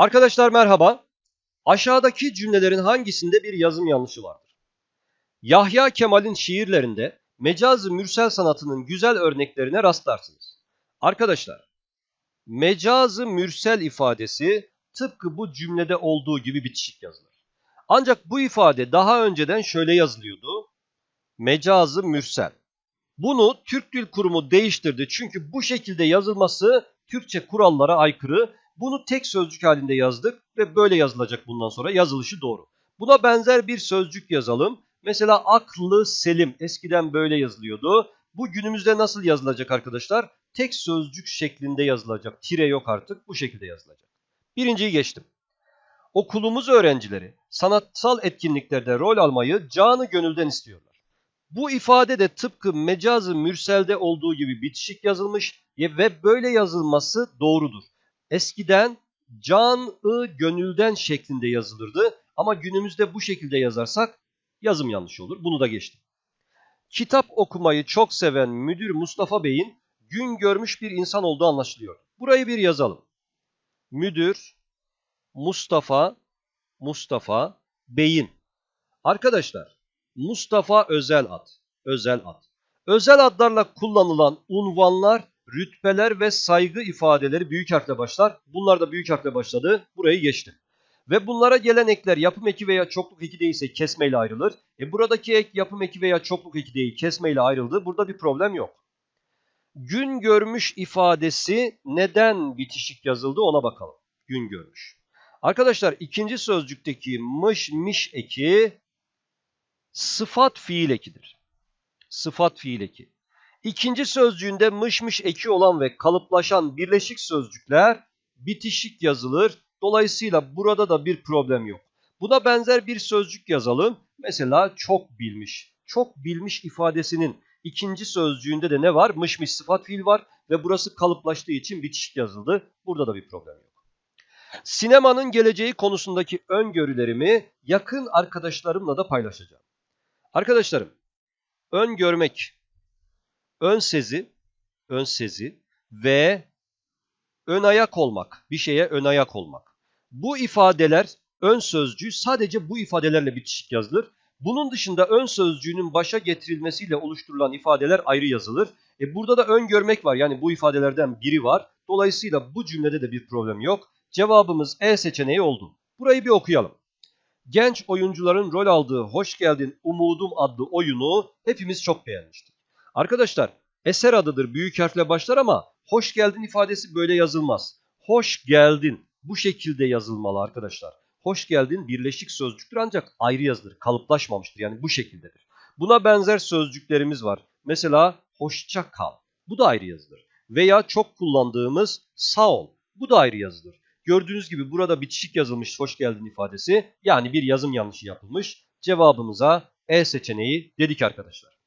Arkadaşlar merhaba. Aşağıdaki cümlelerin hangisinde bir yazım yanlışı vardır? Yahya Kemal'in şiirlerinde mecaz-ı mürsel sanatının güzel örneklerine rastlarsınız. Arkadaşlar, mecaz-ı mürsel ifadesi tıpkı bu cümlede olduğu gibi bitişik yazılır. Ancak bu ifade daha önceden şöyle yazılıyordu. Mecaz-ı mürsel. Bunu Türk Dil Kurumu değiştirdi çünkü bu şekilde yazılması Türkçe kurallara aykırı. Bunu tek sözcük halinde yazdık ve böyle yazılacak bundan sonra yazılışı doğru. Buna benzer bir sözcük yazalım. Mesela aklı selim eskiden böyle yazılıyordu. Bu günümüzde nasıl yazılacak arkadaşlar? Tek sözcük şeklinde yazılacak. Tire yok artık bu şekilde yazılacak. Birinciyi geçtim. Okulumuz öğrencileri sanatsal etkinliklerde rol almayı canı gönülden istiyorlar. Bu ifade de tıpkı mecazı mürselde olduğu gibi bitişik yazılmış ve böyle yazılması doğrudur. Eskiden can-ı gönülden şeklinde yazılırdı ama günümüzde bu şekilde yazarsak yazım yanlış olur. Bunu da geçtim. Kitap okumayı çok seven müdür Mustafa Bey'in gün görmüş bir insan olduğu anlaşılıyor. Burayı bir yazalım. Müdür Mustafa Mustafa Bey'in. Arkadaşlar Mustafa özel ad. Özel ad. Özel adlarla kullanılan unvanlar, rütbeler ve saygı ifadeleri büyük harfle başlar. Bunlar da büyük harfle başladı. Burayı geçtim. Ve bunlara gelen ekler yapım eki veya çokluk eki değilse kesmeyle ayrılır. E buradaki ek yapım eki veya çokluk eki değil kesmeyle ayrıldı. Burada bir problem yok. Gün görmüş ifadesi neden bitişik yazıldı ona bakalım. Gün görmüş. Arkadaşlar ikinci sözcükteki mış miş eki sıfat fiil ekidir. Sıfat fiil eki. İkinci sözcüğünde mış eki olan ve kalıplaşan birleşik sözcükler bitişik yazılır. Dolayısıyla burada da bir problem yok. Buna benzer bir sözcük yazalım. Mesela çok bilmiş. Çok bilmiş ifadesinin ikinci sözcüğünde de ne var? Mış sıfat fiil var ve burası kalıplaştığı için bitişik yazıldı. Burada da bir problem yok. Sinemanın geleceği konusundaki öngörülerimi yakın arkadaşlarımla da paylaşacağım. Arkadaşlarım, öngörmek, ön sezi, ön sezi ve ön ayak olmak, bir şeye ön ayak olmak. Bu ifadeler ön sözcüğü sadece bu ifadelerle bitişik yazılır. Bunun dışında ön sözcüğünün başa getirilmesiyle oluşturulan ifadeler ayrı yazılır. E burada da öngörmek var yani bu ifadelerden biri var. Dolayısıyla bu cümlede de bir problem yok. Cevabımız E seçeneği oldu. Burayı bir okuyalım. Genç oyuncuların rol aldığı Hoş Geldin Umudum adlı oyunu hepimiz çok beğenmiştik. Arkadaşlar eser adıdır büyük harfle başlar ama hoş geldin ifadesi böyle yazılmaz. Hoş geldin bu şekilde yazılmalı arkadaşlar. Hoş geldin birleşik sözcüktür ancak ayrı yazılır. Kalıplaşmamıştır yani bu şekildedir. Buna benzer sözcüklerimiz var. Mesela hoşça kal. Bu da ayrı yazılır. Veya çok kullandığımız sağ ol. Bu da ayrı yazılır. Gördüğünüz gibi burada bitişik yazılmış hoş geldin ifadesi. Yani bir yazım yanlışı yapılmış. Cevabımıza E seçeneği dedik arkadaşlar.